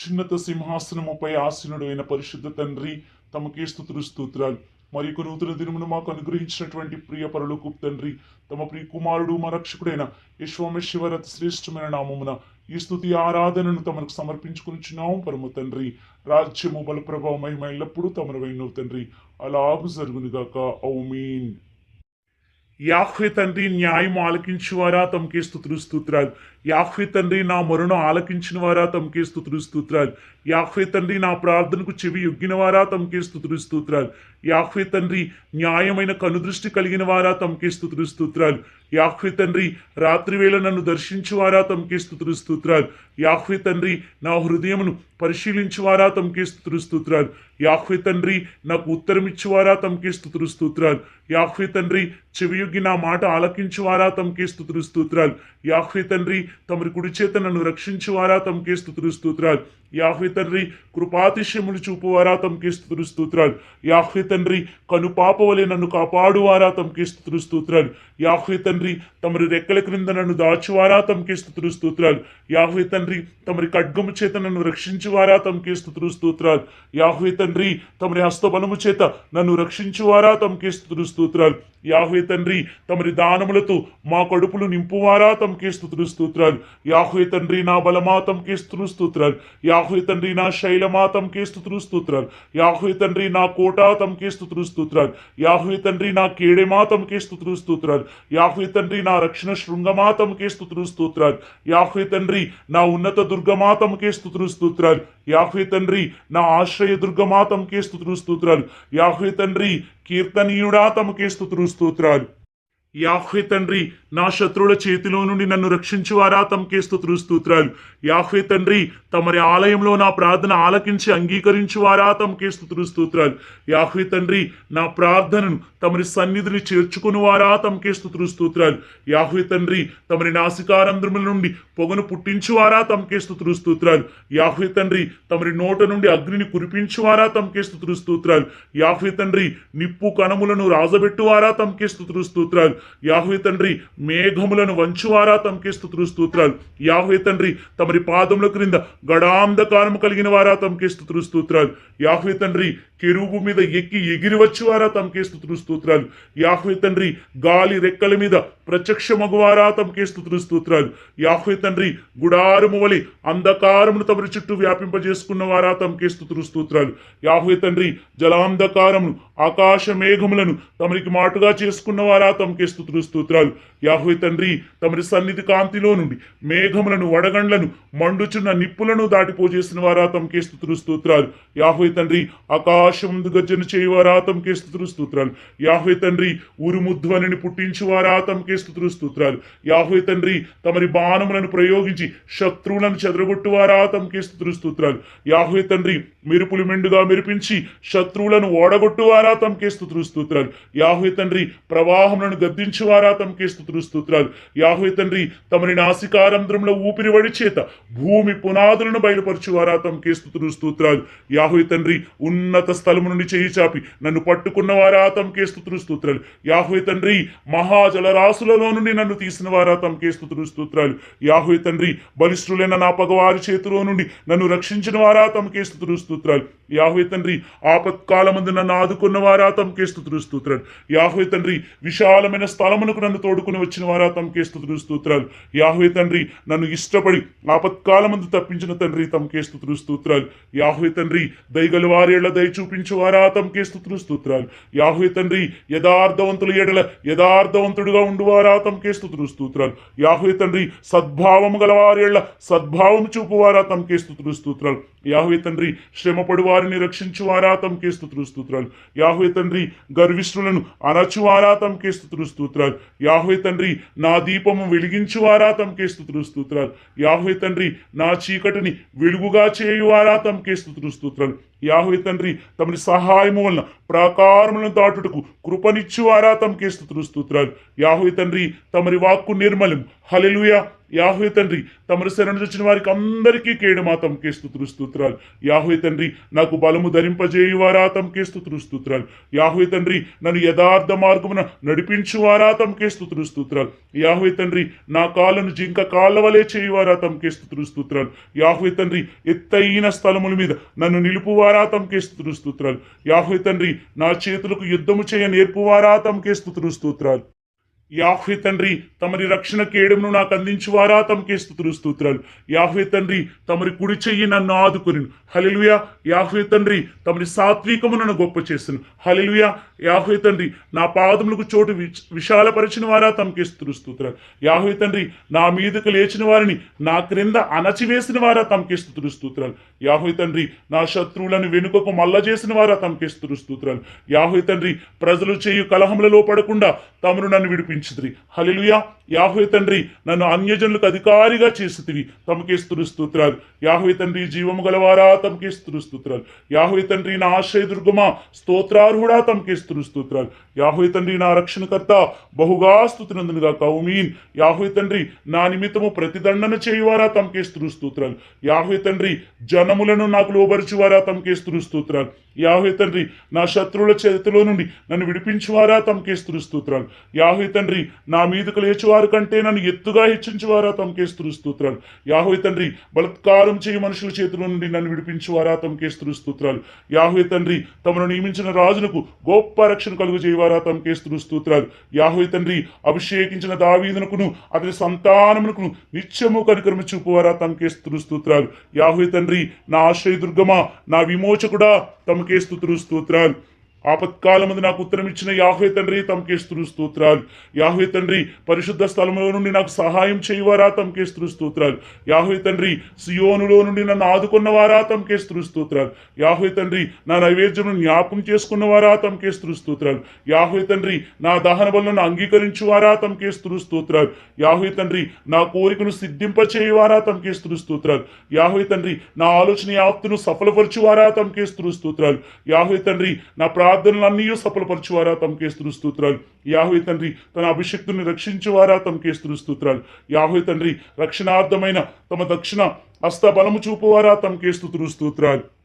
చిన్నత సింహాసనముపై ఆసీనుడు అయిన పరిశుద్ధ తండ్రి తమకే స్థుతులు స్తోత్రాలు. మరి యొక్క నూతన దినమును మాకు అనుగ్రహించినటువంటి ప్రియ పరలోకు తండ్రి తమ ప్రియ కుమారుడు మా రక్షకుడైన యశ్వమేశ్వరత శ్రేష్టమైన నామమున ఈ స్థుతి ఆరాధనను తమకు సమర్పించుకునిచున్నాము పరమ తండ్రి రాజ్యము బల ప్రభావం మహిమ ఎల్లప్పుడూ తమరు వైనవు తండ్రి. అలాగు జరుగునుగాక. ఔమీన్ యాహ్వే తండ్రి న్యాయం ఆలకించువారా? తమకే స్థుతులు స్తోత్రాలు. యాహ్వే తండ్రి నా మరణం ఆలకించిన వారా తమకే స్థుతులు స్తోత్రాలు. యాహ్వే తండ్రి నా ప్రార్థనకు చెవి యొగ్గిన వారా తమకే స్థుతులు స్తోత్రాలు. యాహ్వే తండ్రి న్యాయమైన కనుదృష్టి కలిగిన వారా తమకే స్థుతులు స్తోత్రాలు. యాహ్వే తండ్రి రాత్రివేళ నన్ను దర్శించువారా? తమకే స్థుతులు స్తోత్రాలు. యాహ్వే తండ్రి నా హృదయమును పరిశీలించువారా? తమకే స్థుతులు స్తోత్రాలు. యాహ్వే తండ్రి నాకు ఉత్తరం ఇచ్చువారా తమకే స్థుతులు స్తోత్రాలు. యాహ్వే తండ్రి చెవియొగ్గి నా మాట ఆలకించువారా? తమకే స్థుతులు స్తోత్రాలు. యాహ్వే తండ్రి తమరి కుడి చేత నన్ను రక్షించువారా? తమకే స్థుతులు స్తోత్రాలు. యాహ్వే తండ్రి కృపాతిశయములు చూపువారా? తమకే స్థుతులు స్తోత్రాలు. యాహ్వే తండ్రి కనుపాప వలె నన్ను కాపాడువారా? తమకే స్థుతులు స్తోత్రాలు. యాహ్వే తండ్రి తమరి రెక్కల క్రింద నన్ను దాచువారా? తమకే స్థుతులు స్తోత్రాలు. యాహ్వే తండ్రి తమరి ఖడ్గము చేత నన్ను రక్షించువారా? తమకే స్థుతులు స్తోత్రాలు. యాహ్వే తండ్రి తమరి హస్తబలము చేత నన్ను రక్షించువారా? తమకే స్థుతులు స్తోత్రాలు. యాహ్వే తండ్రి తమరి దానములతో మా కడుపులు నింపువారా? తమకే స్థుతులు స్తోత్రాలు. యాహ్వే తండ్రి నా బలమా? తమకే స్థుతులు స్తోత్రాలు. యాహ్వే తండ్రి నా శైలమా? తమకే స్థుతులు స్తోత్రాలు. యాహ్వే తండ్రి నా కోట? తమకే స్థుతులు స్తోత్రాలు. యాహ్వే తండ్రి నా కేడెమా? తమకే స్థుతులు స్తోత్రాలు. యాహ్వే తండ్రి నా రక్షణ శృంగమా? తమకే స్థుతులు స్తోత్రాలు. యాహ్వే తండ్రి నా ఉన్నత దుర్గమా? తమకే స్థుతులు స్తోత్రాలు. యాహ్వే తండ్రి నా ఆశ్రయ దుర్గమా? తమకే స్థుతులు స్తోత్రాలు. యాహ్వే తండ్రి కీర్తనీయుడా? తమకే స్థుతులు స్తోత్రాలు యాహ్వే తండ్రి నా శత్రువుల చేతిలో నుండి నన్ను రక్షించువారా? తమకే స్తుతులు స్తోత్రాలు. యాహ్వే తండ్రి తమరి ఆలయంలో నా ప్రార్థన ఆలకించి అంగీకరించువారా? తమకే స్తుతులు స్తోత్రాలు. యాహ్వే తండ్రి నా ప్రార్థనను తమరి సన్నిధిని చేర్చుకునివారా? తమకే స్తుతులు స్తోత్రాలు. యాహ్వే తండ్రి తమరి నాసికారంధ్రముల నుండి పొగను పుట్టించువారా? తమకే స్తుతులు స్తోత్రాలు. యాహ్వే తండ్రి తమరి నోట నుండి అగ్నిని కురిపించువారా? తమకే స్తుతులు స్తోత్రాలు. యాహ్వే తండ్రి నిప్పు కణములను రాజబెట్టువారా? తమకే స్తుతులు స్తోత్రాలు. యాహ్వే తండ్రి మేఘములను వంచువారా తమకే స్తుతులు స్తోత్రాలు. యాహ్వే తండ్రి తమరి పాదముల క్రింద గడాంధకారము కలిగిన వారా తమకే స్తుతులు స్తోత్రాలు. యాహ్వే తండ్రి కెరువు మీద ఎక్కి ఎగిరి వచ్చువారా తమకే స్తుతులు స్తోత్రాలు. యాహ్వే తండ్రి గాలి రెక్కల మీద ప్రత్యక్ష మగువారా తమకే స్తుతులు స్తోత్రాలు. యాహ్వే తండ్రి గుడారము వలి అంధకారమును తమరి చుట్టూ వ్యాపింపజేసుకున్న వారా తమకే స్తుతులు స్తోత్రాలు. యాహ్వే తండ్రి జలాంధకారమును ఆకాశ మేఘములను తమరికి మాటుగా చేసుకున్న వారా తమకే స్తుతులు స్తోత్రాలు. యాహ్వే తండ్రి తమరి సన్నిధి కాంతిలో నుండి మేఘములను వడగండ్లను మండుచున్న నిప్పులను దాటిపోజేసిన వారా తమకే స్థుతులు స్తోత్రాలు. యాహ్వే తండ్రి ఆకాశం గర్జన చేయవారా తమకే స్థుతులు స్తోత్రాలు. యాహ్వే తండ్రి ఉరుముధ్వనిని పుట్టించువారా తమకే స్థుతులు స్తోత్రాలు. యాహ్వే తండ్రి తమరి బాణములను ప్రయోగించి శత్రువులను చెదరగొట్టువారా తమకే స్థుతులు స్తోత్రాలు. యాహ్వే తండ్రి మెరుపులు మెండుగా మెరిపించి శత్రువులను ఓడగొట్టువారా తమకే స్థుతులు స్తోత్రాలు. యాహ్వే తండ్రి ప్రవాహములను స్థుతించువారా తమకే స్థుతులు స్తోత్రాలు. యాహ్వే తండ్రి తమని నాసికారంధ్రంలో ఊపిరి వడి చేత భూమి పునాదులను బయలుపరచువారా తమకే స్థుతులు స్తోత్రాలు. యాహ్వే తండ్రి ఉన్నత స్థలము నుండి చేయి చాపి నన్ను పట్టుకున్నవారా తమకే స్థుతులు స్తోత్రాలు. యాహ్వే తండ్రి మహాజలరాశులలో నుండి నన్ను తీసిన వారా తమకే స్థుతులు స్తోత్రాలు. యాహ్వే తండ్రి బలిష్ఠులైన నా పగవారి చేతిలో నుండి నన్ను రక్షించిన వారా తమకే స్థుతులు స్తోత్రాలు. యాహ్వే తండ్రి ఆపత్కాలమందు నన్ను ఆదుకున్న వారా తమకే స్తుతులు స్తోత్రాలు. యాహ్వే తండ్రి విశాలమైన స్థలమునకు నన్ను తోడుకుని వచ్చిన వారా తమకే స్థుతులు స్తోత్రాలు. యాహ్వే తండ్రి నన్ను ఇష్టపడి ఆపత్కాలమందు తప్పించిన తండ్రి తమకే స్థుతులు స్తోత్రాలు. యాహ్వే తండ్రి దయగల వారేళ్ళ దయ చూపించు తమకే స్థుతులు స్తోత్రాలు. యాహ్వే తండ్రి యథార్థవంతుల ఎడల యథార్థవంతుడుగా ఉండువారా తమకే స్థుతులు స్తోత్రాలు. యాహ్వే తండ్రి సద్భావము గల వారేళ్ళ సద్భావము చూపువారా తమకే స్థుతులు స్తోత్రాలు. యాహ్వే తండ్రి శ్రమపడు వారిని రక్షించువారా తమకే స్థుతులు స్తోత్రాలు. యాహ్వే తండ్రి గర్విష్ఠులను అనచువారా తమకే స్థుతులు స్తోత్రాలు. యాహ్వే తండ్రి నా దీపము వెలిగించువారా తమకే స్తుతులు స్తోత్రాలు. యాహ్వే తండ్రి నా చీకటిని వెలుగుగా చేయువారా తమకే స్తుతులు స్తోత్రాలు. యాహోవే తండ్రి తమని సహాయము వలన ప్రాకారములను దాటుటకు కృపనిచ్చువారా తమకే స్థుతులు స్తోత్రాలు. యాహోవే తండ్రి తమరి వాక్కు నిర్మలం. హలెలుయ యాహోవే తండ్రి తమరు శరణు వచ్చిన వారికి అందరికీ కేడు మా తమకే స్థుతులు స్తోత్రాలు. యాహోవే తండ్రి నాకు బలము ధరింపజేయువారా తమకే స్థుతులు స్తోత్రాలు. యాహోవే తండ్రి నన్ను యథార్థ మార్గమున నడిపించువారా తమకే స్థుతులు స్తోత్రాలు. యాహోవే తండ్రి నా కాళ్ళను జింక కాళ్ళ వలె చేయువారా తమకే స్థుతులు స్తోత్రాలు. యాహోవే తండ్రి ఎత్తైన స్థలముల మీద నన్ను నిలుపువారా తమకే స్థుతులు స్తోత్రాలు. యాహోవే తండ్రి నా చేతులకు యుద్ధము చేయ నేర్పువారా తమకే స్థుతులు స్తోత్రాలు. యాహ్వే తండ్రి తమరి రక్షణ కేడమును నాకు అందించువారా? తమకే స్థుతులు స్తోత్రాలు. యాహ్వే తండ్రి తమరి కుడి చెయ్యి నన్ను ఆదుకుని హలెలుయా యాహ్వే తండ్రి తమరి సాత్వికము నన్ను గొప్ప చేస్తును హలెలుయా యాహ్వే తండ్రి నా పాదములకు చోటు విశాలపరిచిన వారా తమకే స్థుతులు స్తోత్రాలు. యాహ్వే తండ్రి నా మీదకు లేచిన వారిని నా క్రింద అణచివేసిన వారా తమకే స్థుతులు స్తోత్రాలు. యాహ్వే తండ్రి నా శత్రువులను వెనుకకు మల్ల చేసిన వారా తమకే స్థుతులు స్తోత్రాలు. యాహ్వే తండ్రి ప్రజలు చేయు కలహములలో పడకుండా తమను నన్ను విడిపించుతుంది హల్లెలూయా. యాహ్వే తండ్రి నన్ను అన్యజనులకు అధికారిగా చేసితివి. తమకే స్తులు యాహ్వే తండ్రి జీవము గలవారా తమకే స్తులు స్తోత్రాలు. యాహ్వే తండ్రి నా ఆశయ దుర్గమా స్తోత్రార్హుడా తమకే స్తులు స్తోత్రాలు. యాహ్వే తండ్రి నా రక్షణకర్త బహుగా స్థుతినందునుగా కౌమీన్ యాహ్వే తండ్రి నా నిమిత్తము ప్రతిదండన చేయువారా తమకే స్తులు స్తోత్రాలు. యాహ్వే తండ్రి జనములను నాకు లోబరిచువారా తమకే స్తులు స్తోత్రాలు. యాహ్వే తండ్రి నా శత్రువుల చేతిలో నుండి నన్ను విడిపించువారా తమకే స్తులు యాహ్వే తండ్రి తండ్రి నా మీదకు లేచివారు కంటే నన్ను ఎత్తుగా హెచ్చించువారా తమకే స్తులు స్తోత్రాలు. యాహ్వే తండ్రి బలత్కారం చేయి మనుషుల చేతుల నుండి నన్ను విడిపించువారా తమకే స్తులు స్తోత్రాలు. యాహ్వే తండ్రి తమను నియమించిన రాజునకు గొప్ప రక్షణ కలుగు చేయవారా తమకే స్తులు స్తోత్రాలు. యాహ్వే తండ్రి అభిషేకించిన దావీదునకును అతని సంతానమునకును నిత్యము కనికరము చూపువారా తమకే స్తులు స్తోత్రాలు. యాహ్వే తండ్రి నా ఆశ్రయ దుర్గమా నా విమోచకుడా తమకే స్తుతులు స్తోత్రాలు. ఆపత్కాలమందు నాకు ఉత్తరం ఇచ్చిన యాహ్వే తండ్రి తమకే స్తోత్రాలు. యాహ్వే తండ్రి పరిశుద్ధ స్థలంలో నుండి నాకు సహాయం చేయవారా తమకే స్తోత్రాలు. యాహ్వే తండ్రి సియోనులో నుండి నన్ను ఆదుకున్నవారా తమకే స్తోత్రాలు. యాహ్వే తండ్రి నా నైవేద్యమును జ్ఞాపకం చేసుకున్నవారా తమకే స్తోత్రాలు. యాహ్వే తండ్రి నా దహన బలను అంగీకరించువారా తమకే స్తోత్రాలు. యాహ్వే తండ్రి నా కోరికను సిద్ధింప చేయవారా తమకే స్తోత్రాలు. యాహ్వే తండ్రి నా ఆలోచన యాప్తును సఫలపరచువారా తమకే స్తోత్రాలు. యాహ్వే తండ్రి నా ప్రార్థనలన్నీ సఫలపరచువారా? తమకేస్తున్న స్తోత్రాలు. యాహ్వే తండ్రి తన అభిషక్తుని రక్షించువారా? తమకేస్తున్న స్తోత్రాలు. యాహ్వే తండ్రి రక్షణార్థమైన తమ దక్షిణ హస్త బలము చూపువారా? తమకే స్తోత్రాలు.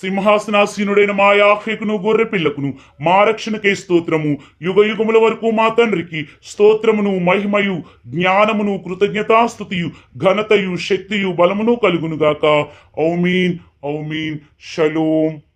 సింహాసనాసీనుడైన మా యాహ్యకును గొర్రె పిల్లకును మా రక్షణకే స్తోత్రము. యుగ యుగముల వరకు మా తండ్రికి స్తోత్రమును మహిమయు జ్ఞానమును కృతజ్ఞతాస్తుతియు ఘనతయు శక్తియు బలమును కలుగునుగాక. ఔమీన్ ఔమీన్. షలోం.